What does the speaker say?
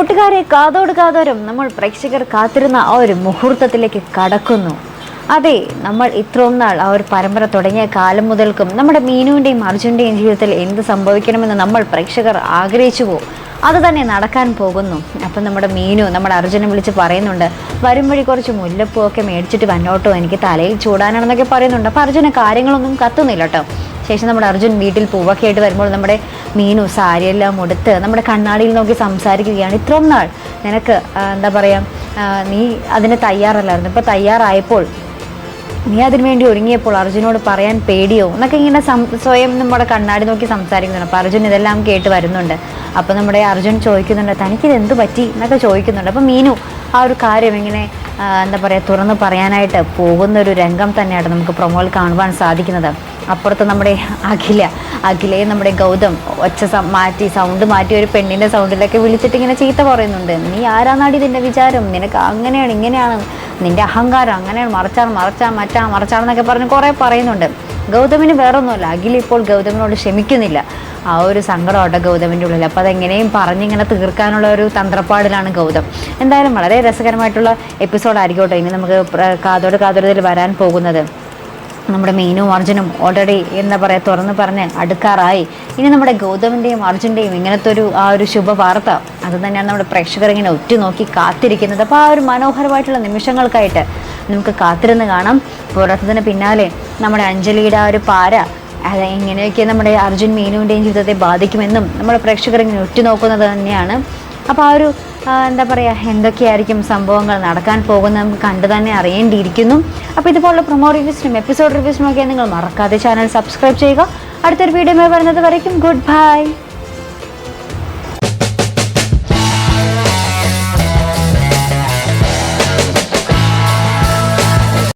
കൂട്ടുകാരെ കാതോട് കാതോരം നമ്മൾ പ്രേക്ഷകർ കാത്തിരുന്ന ആ ഒരു മുഹൂർത്തത്തിലേക്ക് കടക്കുന്നു. അതെ നമ്മൾ ഇത്രയും നാൾ ആ ഒരു പരമ്പര തുടങ്ങിയ കാലം മുതൽക്കും നമ്മുടെ മീനുവിന്റെയും അർജുന്റെയും ജീവിതത്തിൽ എന്ത് സംഭവിക്കണമെന്ന് നമ്മൾ പ്രേക്ഷകർ ആഗ്രഹിച്ചു പോകും അത് തന്നെ നടക്കാൻ പോകുന്നു. അപ്പം നമ്മുടെ മീനു നമ്മുടെ അർജുനെ വിളിച്ച് പറയുന്നുണ്ട് വരും വഴി കുറച്ച് മുല്ലപ്പൂ ഒക്കെ മേടിച്ചിട്ട് വന്നോട്ടോ എനിക്ക് തലയിൽ ചൂടാനാണെന്നൊക്കെ പറയുന്നുണ്ട്. അപ്പം അർജുന കാര്യങ്ങളൊന്നും കത്തുന്നില്ല കേട്ടോ ശേഷം നമ്മുടെ അർജുൻ വീട്ടിൽ പൂവൊക്കെ ആയിട്ട് വരുമ്പോൾ നമ്മുടെ മീനു സാരിയെല്ലാം ഉടുത്ത് നമ്മുടെ കണ്ണാടിയിൽ നോക്കി സംസാരിക്കുകയാണ്. ഇത്രയും നാൾ നിനക്ക് എന്താ പറയുക നീ അതിന് തയ്യാറല്ലായിരുന്നു. ഇപ്പോൾ തയ്യാറായപ്പോൾ നീ അതിനു വേണ്ടി ഒരുങ്ങിയപ്പോൾ അർജുനോട് പറയാൻ പേടിയോ? എന്നൊക്കെ ഇങ്ങനെ സ്വയം നമ്മുടെ കണ്ണാടി നോക്കി സംസാരിക്കുന്നുണ്ട്. അപ്പോൾ അർജുൻ ഇതെല്ലാം കേട്ട് വരുന്നുണ്ട്. അപ്പോൾ നമ്മുടെ അർജുൻ ചോദിക്കുന്നുണ്ട് തനിക്കിത് എന്ത് പറ്റി? എന്നൊക്കെ ചോദിക്കുന്നുണ്ട്. അപ്പോൾ മീനു ആ ഒരു കാര്യം ഇങ്ങനെ എന്താ പറയുക തുറന്ന് പറയാനായിട്ട് പോകുന്ന ഒരു രംഗം തന്നെയാണ് നമുക്ക് പ്രൊമോയിൽ കാണുവാൻ സാധിക്കുന്നത്. അപ്പുറത്ത് നമ്മുടെ അഖില അഖിലയെ നമ്മുടെ ഗൗതം ഒച്ച മാറ്റി സൗണ്ട് മാറ്റി ഒരു പെണ്ണിന്റെ സൗണ്ടിലൊക്കെ വിളിച്ചിട്ട് ഇങ്ങനെ ചീത്ത പറയുന്നുണ്ട്. നീ ആരാന്നാടി ഇതിന്റെ വിചാരം? നിനക്ക് അങ്ങനെയാണ് ഇങ്ങനെയാണ്. നിന്റെ അഹങ്കാരം അങ്ങനെയാണ്. മറച്ചാണ് മറച്ചാ മറ്റാ മറച്ചാണെന്നൊക്കെ പറഞ്ഞ് കുറേ പറയുന്നുണ്ട്. ഗൗതമിന് വേറൊന്നുമല്ല. അഖില ഇപ്പോൾ ഗൗതമിനോട് ക്ഷമിക്കുന്നില്ല. ആ ഒരു സങ്കടമാട്ടോ ഗൗതമിന്റെ ഉള്ളിൽ അപ്പോൾ അതെങ്ങനെയും പറഞ്ഞിങ്ങനെ തീർക്കാനുള്ള ഒരു തന്ത്രപ്പാടിലാണ് ഗൗതം. എന്തായാലും വളരെ രസകരമായിട്ടുള്ള എപ്പിസോഡായിരിക്കട്ടെ ഇനി നമുക്ക് കാതോട് കാതോരത്തിൽ വരാൻ പോകുന്നത്. നമ്മുടെ മീനും അർജുനും ഓൾറെഡി എന്താ പറയുക തുറന്ന് പറഞ്ഞ് അടുക്കാറായി. ഇനി നമ്മുടെ ഗൗതമിന്റെയും അർജുന്റെയും ഇങ്ങനത്തെ ഒരു ആ ഒരു ശുഭവാർത്ത അത് തന്നെയാണ് നമ്മുടെ പ്രേക്ഷകർ ഇങ്ങനെ ഉറ്റുനോക്കി കാത്തിരിക്കുന്നത്. അപ്പോൾ ആ ഒരു മനോഹരമായിട്ടുള്ള നിമിഷങ്ങൾക്കായിട്ട് നമുക്ക് കാത്തിരുന്ന് കാണാം. പോരാത്തതിന് പിന്നാലെ നമ്മുടെ അഞ്ജലിയുടെ ആ ഒരു പാര അത് എങ്ങനെയൊക്കെ നമ്മുടെ അർജുൻ മീനുവിന്റെയും ജീവിതത്തെ ബാധിക്കുമെന്നും നമ്മുടെ പ്രേക്ഷകർ ഇങ്ങനെ ഉറ്റുനോക്കുന്നത് തന്നെയാണ്. അപ്പോൾ ആ ഒരു എന്താ പറയുക എന്തൊക്കെയായിരിക്കും സംഭവങ്ങൾ നടക്കാൻ പോകുന്നത് നമുക്ക് കണ്ടു തന്നെ അറിയേണ്ടിയിരിക്കുന്നു. അപ്പോൾ ഇതുപോലുള്ള പ്രൊമോ റിവ്യൂസിനും എപ്പിസോഡ് റിവ്യൂസിനും ഒക്കെ നിങ്ങൾ മറക്കാതെ ചാനൽ സബ്സ്ക്രൈബ് ചെയ്യുക. അടുത്തൊരു വീഡിയോ വരുന്നത് വരയ്ക്കും. Good bye